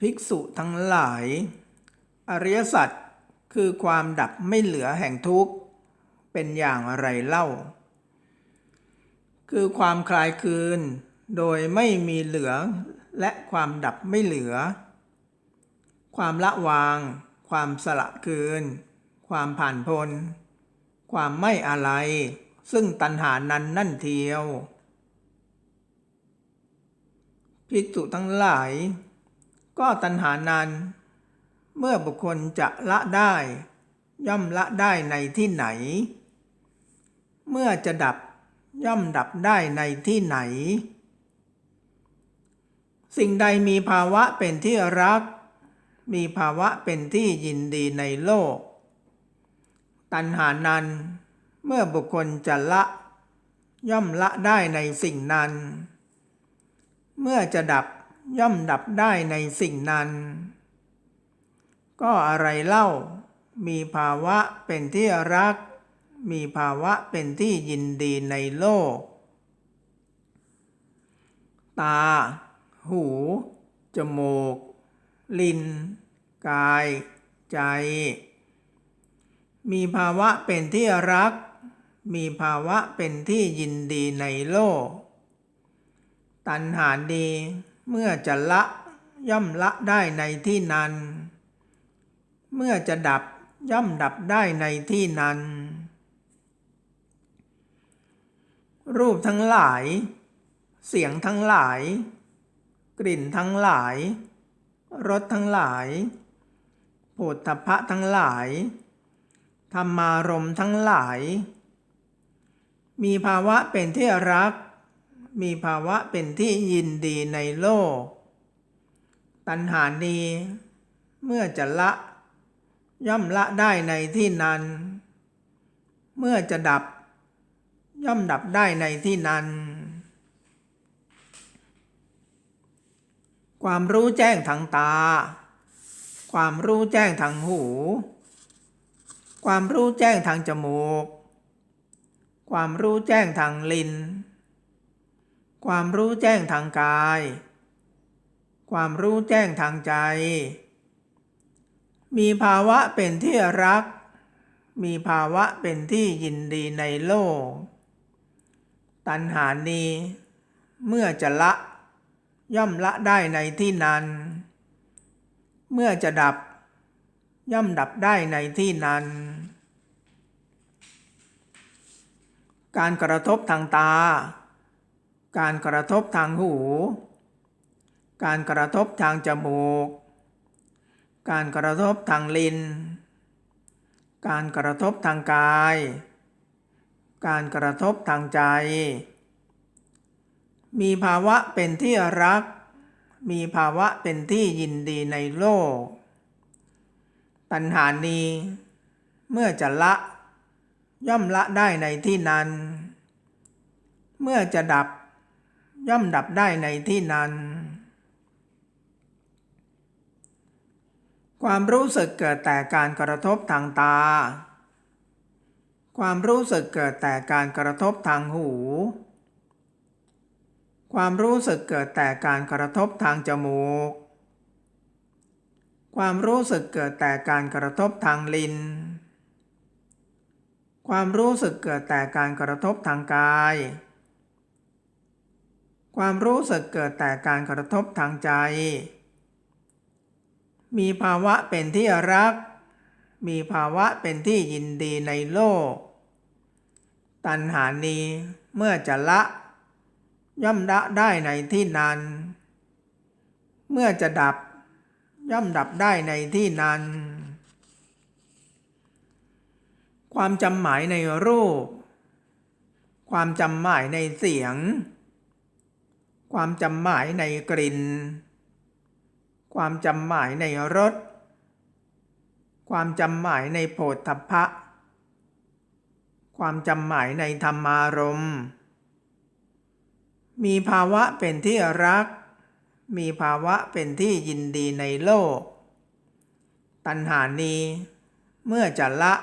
ภิกษุทั้งหลาย อริยสัจคือความดับไม่เหลือแห่งทุกข์ เป็นอย่างไรเล่า คือความคลายคืน โดยไม่มีเหลือ และความดับไม่เหลือ ความละวาง ความสละคืน ความผ่านพ้นความไม่อะไร ซึ่งตัณหานั้นนั่นเทียว ภิกษุทั้งหลาย ก็ตัณหานั้น เมื่อบุคคลจะละได้ ย่อมละได้ในที่ไหน เมื่อจะดับย่อมดับได้ในที่ไหน สิ่งใดมีภาวะเป็นที่รัก มีภาวะเป็นที่ยินดีในโลก ตัณหานั้นเมื่อบุคคลจะละ ย่อมละได้ในสิ่งนั้น เมื่อจะดับ ย่อมดับได้ในสิ่งนั้น ก็อะไรเล่า มีภาวะเป็นที่รัก มีภาวะเป็นที่ยินดีในโลก ตา หู จมูก ลิ้น กาย ใจ มีภาวะเป็นที่รัก มีภาวะเป็นที่ยินดีในโลก ตัณหาดี เมื่อจะละย่อมละได้ในที่นั้น เมื่อจะดับย่อมดับได้ในที่นั้น รูปทั้งหลาย เสียงทั้งหลาย กลิ่นทั้งหลายรสทั้งหลายโผฏฐพะทั้งหลาย ธรรมารมทั้งหลาย มีภาวะเป็นที่รัก มีภาวะเป็นที่ยินดีในโลก ตัณหาดีเมื่อจะละ ย่อมละได้ในที่นั้น เมื่อจะดับ ย่อมดับได้ในที่นั้น ความรู้แจ้งทางตา ความรู้แจ้งทางหู ความรู้แจ้งทางจมูก ความรู้แจ้งทางลิ้น ความรู้แจ้งทางกาย ความรู้แจ้งทางใจ มีภาวะเป็นที่รัก มีภาวะเป็นที่ยินดีในโลก ตัณหานี้ เมื่อจะละ ย่อมละได้ในที่นั้น เมื่อจะดับ ย่อมดับได้ในที่นั้น การกระทบทางตา การกระทบทางหู การกระทบทางจมูก การกระทบทางลิ้น การกระทบทางกาย การกระทบทางใจ มีภาวะเป็นที่รัก มีภาวะเป็นที่ยินดีในโลก ตัณหานี้เมื่อจะละย่อมละได้ในที่นั้น เมื่อจะดับ ย่อมดับได้ในที่นั้น ความรู้สึกเกิดแต่การกระทบทางตา ความรู้สึกเกิดแต่การกระทบทางหู ความรู้สึกเกิดแต่การกระทบทางจมูก ความรู้สึกเกิดแต่การกระทบทางลิ้น ความรู้สึกเกิดแต่การกระทบทางกาย ความรู้สึกเกิดแต่การกระทบทางใจ มีภาวะเป็นที่รัก มีภาวะเป็นที่ยินดีในโลก ตัณหานี้เมื่อจะละ ย่อมละได้ในที่นั้น เมื่อจะดับ ย่อมดับได้ในที่นั้น ความจำหมายในรูป ความจำหมายในเสียง ความจำหมายในกลิ่น ความจำหมายในรส ความจำหมายในโผฏฐัพพะ ความจำหมายในธรรมารมณ์ มีภาวะเป็นที่รัก มีภาวะเป็นที่ยินดีในโลก ตัณหานี้ เมื่อจะละ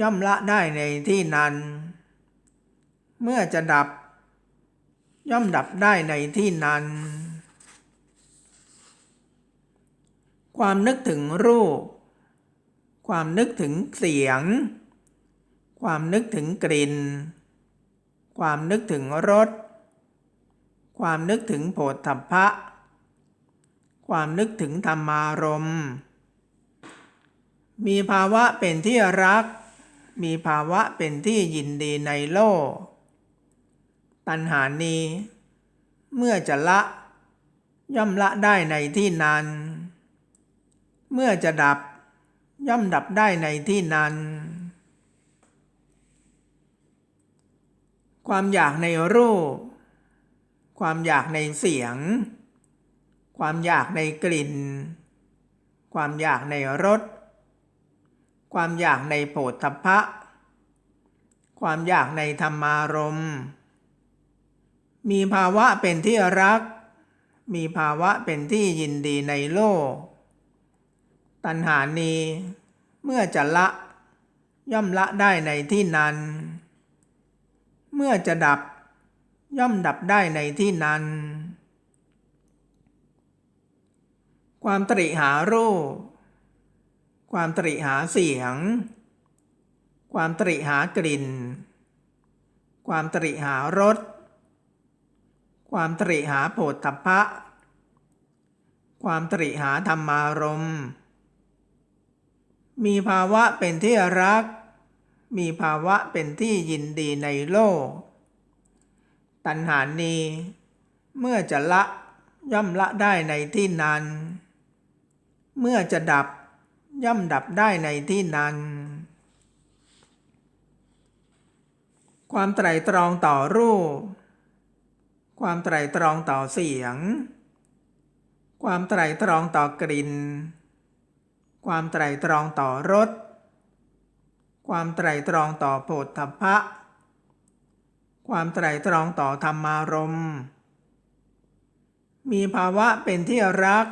ย่อมละได้ในที่นั้น เมื่อจะดับ ย่อมดับได้ในที่นั้น ความนึกถึงรูป ความนึกถึงเสียง ความนึกถึงกลิ่น ความนึกถึงรส ความนึกถึงโผฏฐัพพะ ความนึกถึงธรรมารมณ์ มีภาวะเป็นที่รัก มีภาวะเป็นที่ยินดีในโลก ตัณหานี้ เมื่อจะละ ย่อมละได้ในที่นั้น เมื่อจะดับ ย่อมดับได้ในที่นั้น ความอยากในรูป ความอยากในเสียง ความอยากในกลิ่น ความอยากในรส ความอยากในโผฏฐัพพะความอยากในธรรมารมณ์ มีภาวะเป็นที่รัก มีภาวะเป็นที่ยินดีในโลก ตัณหานี้ เมื่อจะละ ย่อมละได้ในที่นั้น เมื่อจะดับ ย่อมดับได้ในที่นั้น ความตริหารูป ความตริหาเสียง ความตริหากลิ่น ความตริหารส ความตริหาโผฏฐัพพะ ความตริหาธรรมารมณ์ มีภาวะเป็นที่รัก มีภาวะเป็นที่ยินดีในโลก ตัณหานีเมื่อจะละย่อมละได้ในที่นั้น เมื่อจะดับย่อมดับได้ในที่นั้น ความไตรตรองต่อรูป ความไตรตรองต่อเสียง ความไตรตรองต่อกลิ่น ความไตรตรองต่อรส ความไตรตรองต่อโผฏฐัพพะ ความไตรตรองต่อธรรมารมณ์ มีภาวะเป็นที่รัก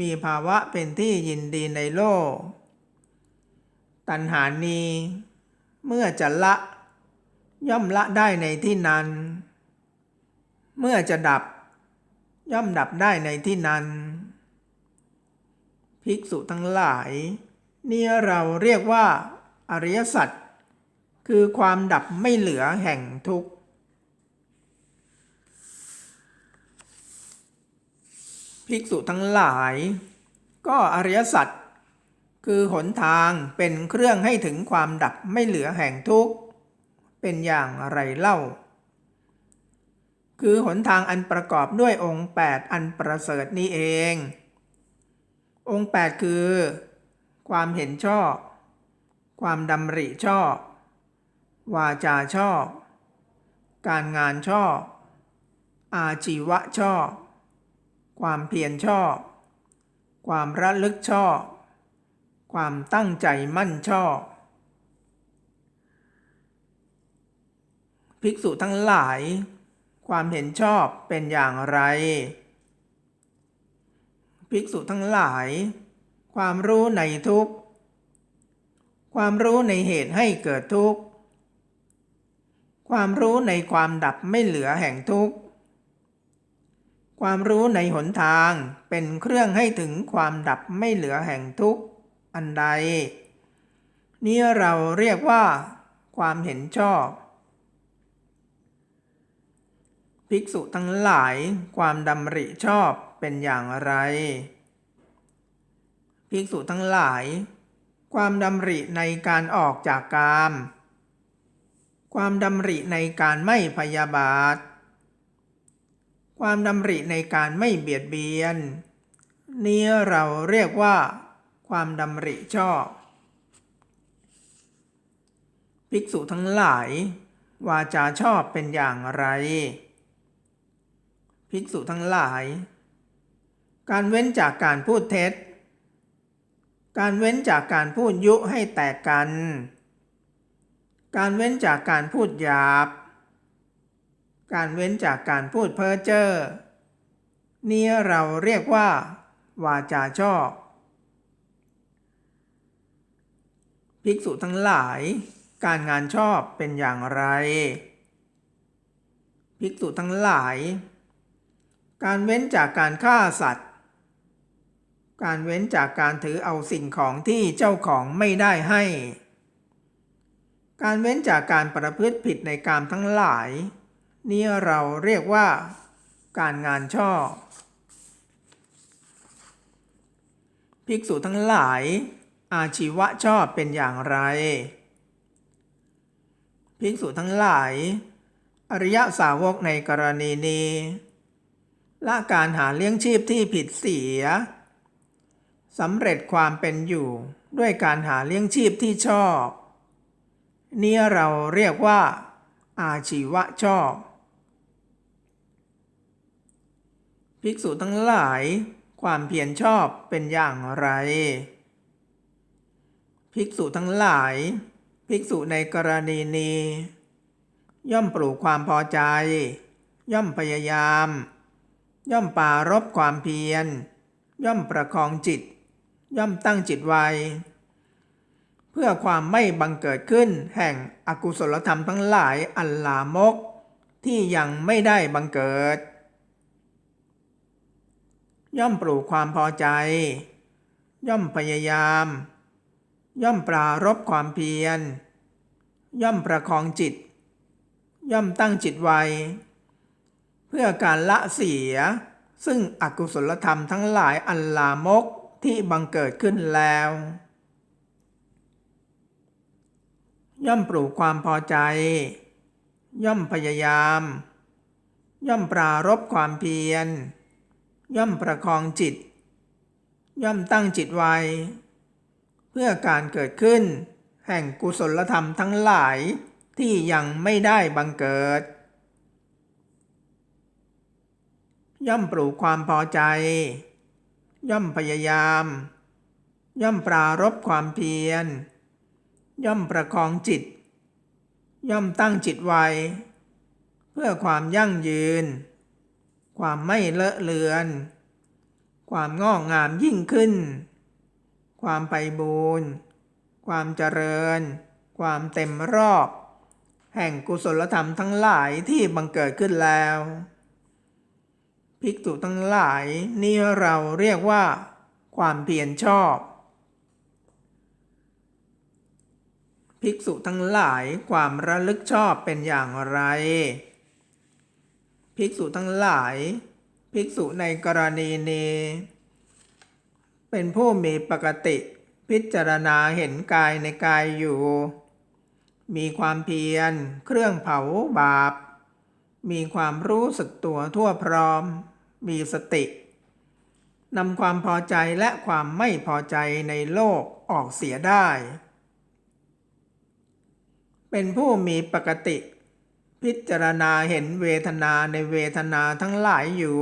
มีภาวะเป็นที่ยินดีในโลก ตัณหานี เมื่อจะละ ย่อมละได้ในที่นั้น เมื่อจะดับ ย่อมดับได้ในที่นั้น ภิกษุทั้งหลาย นี่เราเรียกว่า อริยสัจคือความดับไม่เหลือแห่งทุกข์ภิกษุทั้งหลาย ก็อริยสัจคือหนทางเป็นเครื่องให้ถึงความดับไม่เหลือแห่งทุกข์ เป็นอย่างไรเล่า คือหนทางอันประกอบด้วยองค์ 8 อันประเสริฐนี้เอง องค์ 8 คือ ความเห็นชอบ ความดำริชอบ วาจาชอบ การงานชอบ อาชีวะชอบ ความเพียรชอบ ความระลึกชอบ ความตั้งใจมั่นชอบภิกษุทั้งหลาย ความเห็นชอบเป็นอย่างไร ภิกษุทั้งหลาย ความรู้ในทุกข์ ความรู้ในเหตุให้เกิดทุกข์ ความรู้ในความดับไม่เหลือแห่งทุกข์ ความรู้ในหนทางเป็นเครื่องให้ถึงความดับไม่เหลือแห่งทุกข์อันใด นี้เราเรียกว่า ความเห็นชอบ ภิกษุทั้งหลายความดำริชอบเป็นอย่างไร ภิกษุทั้งหลาย ความดำริในการออกจากกาม ความดำริในการไม่พยาบาท ความดำริในการไม่เบียดเบียน นี้เราเรียกว่า ความดำริชอบ ภิกษุทั้งหลาย วาจาชอบเป็นอย่างไร ภิกษุทั้งหลาย การเว้นจากการพูดเท็จ การเว้นจากการพูดยุให้แตกกัน การเว้นจากการพูดหยาบ การเว้นจากการพูดเพ้อเจ้อ นี้เราเรียกว่า วาจาชอบภิกษุทั้งหลาย การงานชอบเป็นอย่างไร ภิกษุทั้งหลาย การเว้นจากการฆ่าสัตว์ การเว้นจากการถือเอาสิ่งของที่เจ้าของไม่ได้ให้ การเว้นจากการประพฤติผิดในกามทั้งหลาย นี่เราเรียกว่า การงานช่อ ภิกษุทั้งหลาย อาชีวะชอบเป็นอย่างไร ภิกษุทั้งหลาย อริยสาวกในกรณีนี้ ละการหาเลี้ยงชีพที่ผิดเสียสำเร็จความเป็นอยู่ด้วยการหาเลี้ยงชีพที่ชอบ นี่เราเรียกว่า อาชีวะชอบ ภิกษุทั้งหลาย ความเพียรชอบเป็นอย่างไร ภิกษุทั้งหลาย ภิกษุในกรณีนี้ ย่อมปลูกความพอใจ ย่อมพยายาม ย่อมปรารบความเพียร ย่อมประคองจิต ย่อมตั้งจิตไว้ เพื่อความไม่บังเกิดขึ้นแห่งอกุศลธรรมทั้งหลายอันลามก ที่ยังไม่ได้บังเกิด ย่อมปลูกความพอใจ ย่อมพยายาม ย่อมปรารบความเพียร ย่อมประคองจิต ย่อมตั้งจิตไว้ เพื่อการละเสีย ซึ่งอกุศลธรรมทั้งหลายอันลามกที่บังเกิดขึ้นแล้ว ย่อมปลูกความพอใจ ย่อมพยายาม ย่อมปรารบความเพียร ย่อมประคองจิต ย่อมตั้งจิตไว้ เพื่อการเกิดขึ้น แห่งกุศลธรรมทั้งหลายที่ยังไม่ได้บังเกิด ย่อมปลูกความพอใจ ย่อมพยายาม ย่อมปรารบความเพียร ย่อมประคองจิต ย่อมตั้งจิตไว้ เพื่อความยั่งยืน ความไม่เลอะเลือน ความงอกงามยิ่งขึ้น ความไปบูรณ์ความเจริญ ความเต็มรอบ แห่งกุศลธรรมทั้งหลายที่บังเกิดขึ้นแล้ว ภิกษุทั้งหลายนี่เราเรียกว่า ความเพียรชอบ ภิกษุทั้งหลายความระลึกชอบเป็นอย่างไร ภิกษุทั้งหลาย ภิกษุในกรณีนี้เป็นผู้มีปกติพิจารณาเห็นกายในกายอยู่ มีความเพียรเครื่องเผาบาป มีความรู้สึกตัวทั่วพร้อม มีสตินำความพอใจและความไม่พอใจในโลกออกเสียได้ เป็นผู้มีปกติ พิจารณาเห็นเวทนาในเวทนาทั้งหลายอยู่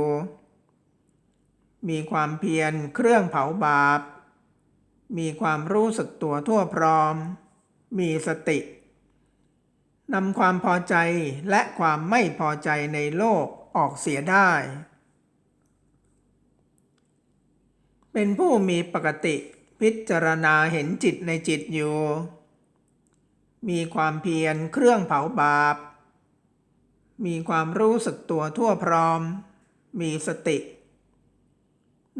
มีความเพียรเครื่องเผาบาป มีความรู้สึกตัวทั่วพร้อม มีสติ นำความพอใจและความไม่พอใจในโลกออกเสียได้ เป็นผู้มีปกติพิจารณาเห็นจิตในจิตอยู่ มีความเพียรเครื่องเผาบาป มีความรู้สึกตัวทั่วพร้อม มีสติ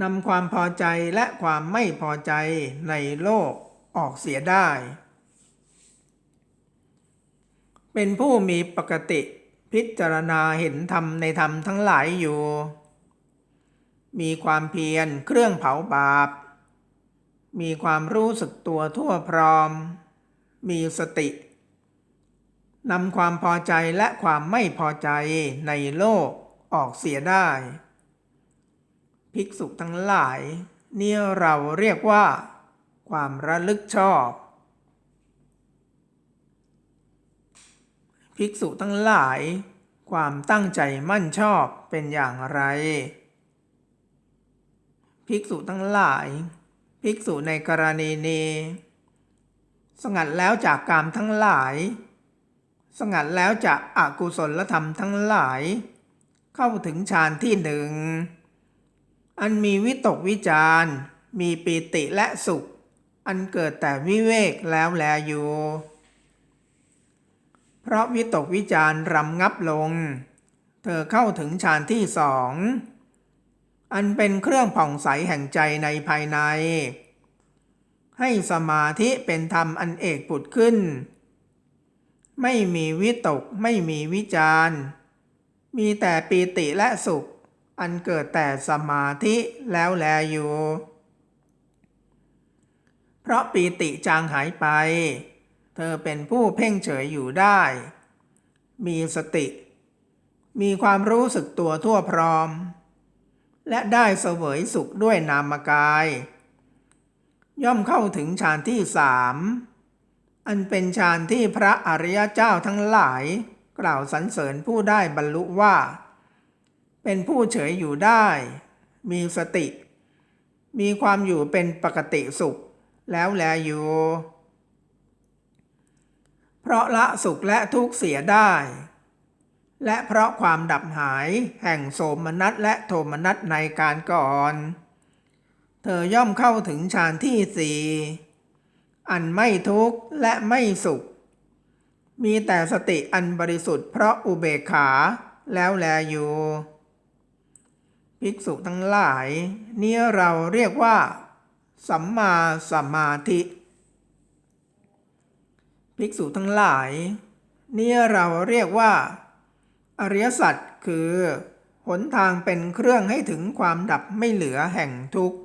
นำความพอใจและความไม่พอใจในโลกออกเสียได้ เป็นผู้มีปกติพิจารณาเห็นธรรมในธรรมทั้งหลายอยู่ มีความเพียรเครื่องเผาบาป มีความรู้สึกตัวทั่วพร้อม มีสตินำความพอใจและความไม่พอใจในโลกออกเสียได้ ภิกษุทั้งหลายนี่เราเรียกว่า ความระลึกชอบ ภิกษุทั้งหลาย ความตั้งใจมั่นชอบเป็นอย่างไร ภิกษุทั้งหลาย ภิกษุในกรณีนี้สงัดแล้วจากกามทั้งหลาย สงัดแล้วจากอากุศลธรรมทั้งหลาย เข้าถึงฌานที่หนึ่ง อันมีวิตกวิจารมีปีติและสุข อันเกิดแต่วิเวกแล้วแลอยู่ เพราะวิตกวิจารรำงับลง เธอเข้าถึงฌานที่สอง อันเป็นเครื่องผ่องใสแห่งใจในภายใน ให้สมาธิเป็นธรรมอันเอกผุดขึ้น ไม่มีวิตกไม่มีวิจารมีแต่ปีติและสุข อันเกิดแต่สมาธิแล้วแลอยู่ เพราะปีติจางหายไป เธอเป็นผู้เพ่งเฉยอยู่ได้ มีสติ มีความรู้สึกตัวทั่วพร้อม และได้เสวยสุขด้วยนามกาย ย่อมเข้าถึงฌานที่สามอันเป็นฌานที่พระอริยเจ้าทั้งหลาย กล่าวสรรเสริญผู้ได้บรรลุว่า เป็นผู้เฉยอยู่ได้ มีสติ มีความอยู่เป็นปกติสุขแล้วแลอยู่ เพราะละสุขและทุกข์เสียได้ และเพราะความดับหายแห่งโสมนัสและโทมนัสในการก่อน เธอย่อมเข้าถึงฌานที่สี่อันไม่ทุกข์และไม่สุข มีแต่สติอันบริสุทธิ์เพราะอุเบกขาแล้วแลอยู่ ภิกษุทั้งหลาย นี่เราเรียกว่า สัมมาสมาธิ ภิกษุทั้งหลาย นี่เราเรียกว่า อริยสัจคือ หนทางเป็นเครื่องให้ถึงความดับไม่เหลือแห่งทุกข์